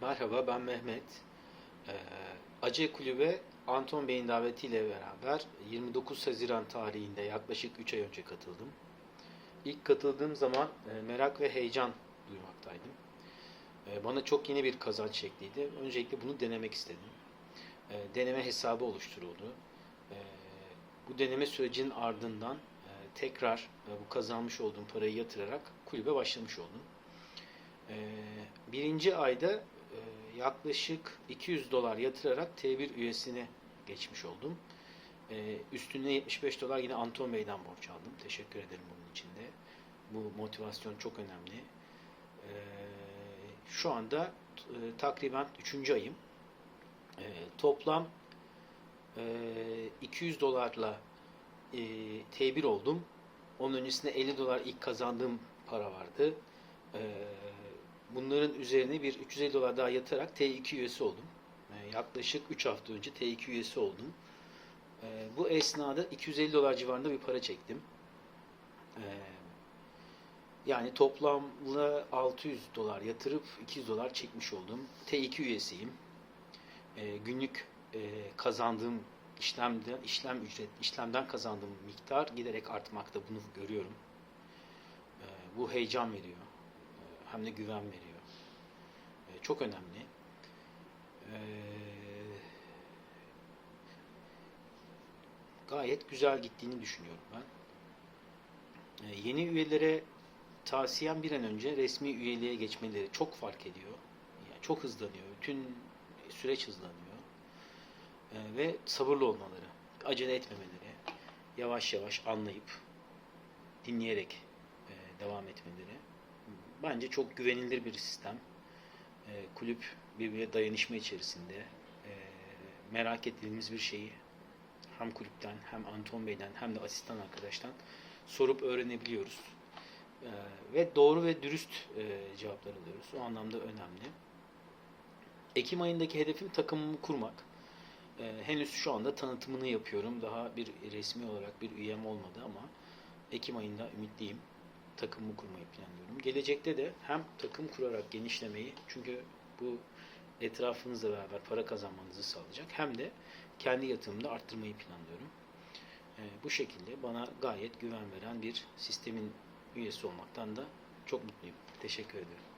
Merhaba ben Mehmet. Ee, Acı Kulübe Anton Bey'in davetiyle beraber 29 Haziran tarihinde yaklaşık 3 ay önce katıldım. İlk katıldığım zaman e, merak ve heyecan duymaktaydım. E, Bana çok yeni bir kazanç şekliydi. Öncelikle bunu denemek istedim. E, Deneme hesabı oluşturuldu. Bu deneme sürecinin ardından tekrar bu kazanmış olduğum parayı yatırarak kulübe başlamış oldum. Birinci ayda yaklaşık 200 dolar yatırarak T1 üyesine geçmiş oldum. Ee, üstüne 75 dolar yine Anton Bey'den borç aldım. Teşekkür ederim bunun için de. Bu motivasyon çok önemli. Ee, şu anda e, takriben 3. ayım. Ee, toplam e, 200 dolarla e, T1 oldum. Onun öncesinde 50 dolar ilk kazandığım para vardı. Ee, bunların üzerine bir 350 dolar daha yatarak T2 üyesi oldum. Ee, yaklaşık 3 hafta önce T2 üyesi oldum. Ee, bu esnada 250 dolar civarında bir para çektim. Ee, yani toplamda 600 dolar yatırıp 200 dolar çekmiş oldum. T2 üyesiyim. Ee, günlük e, kazandığım işlemden işlem ücret işlemden kazandığım miktar giderek artmakta bunu görüyorum. Ee, bu heyecan veriyor. Ee, hem de güven veriyor. Çok önemli. Ee, gayet güzel gittiğini düşünüyorum ben. Ee, yeni üyelere tavsiyem bir an önce resmi üyeliğe geçmeleri çok fark ediyor. Yani çok hızlanıyor. Bütün süreç hızlanıyor. Ee, ve sabırlı olmaları, acele etmemeleri, yavaş yavaş anlayıp dinleyerek e, devam etmeleri. Bence çok güvenilir bir sistem. E, kulüp birbirine dayanışma içerisinde e, merak ettiğimiz bir şeyi hem kulüpten hem Anton Bey'den hem de asistan arkadaştan sorup öğrenebiliyoruz. E, ve doğru ve dürüst e, cevaplar alıyoruz. O anlamda önemli. Ekim ayındaki hedefim takımımı kurmak. E, henüz şu anda tanıtımını yapıyorum. Daha bir resmi olarak bir üyem olmadı ama Ekim ayında ümitliyim. Takımımı kurmayı planlıyorum. Gelecekte de hem takım kurarak genişlemeyi çünkü bu etrafınızla beraber para kazanmanızı sağlayacak hem de kendi yatırımımı arttırmayı planlıyorum. E, bu şekilde bana gayet güven veren bir sistemin üyesi olmaktan da çok mutluyum. Teşekkür ederim.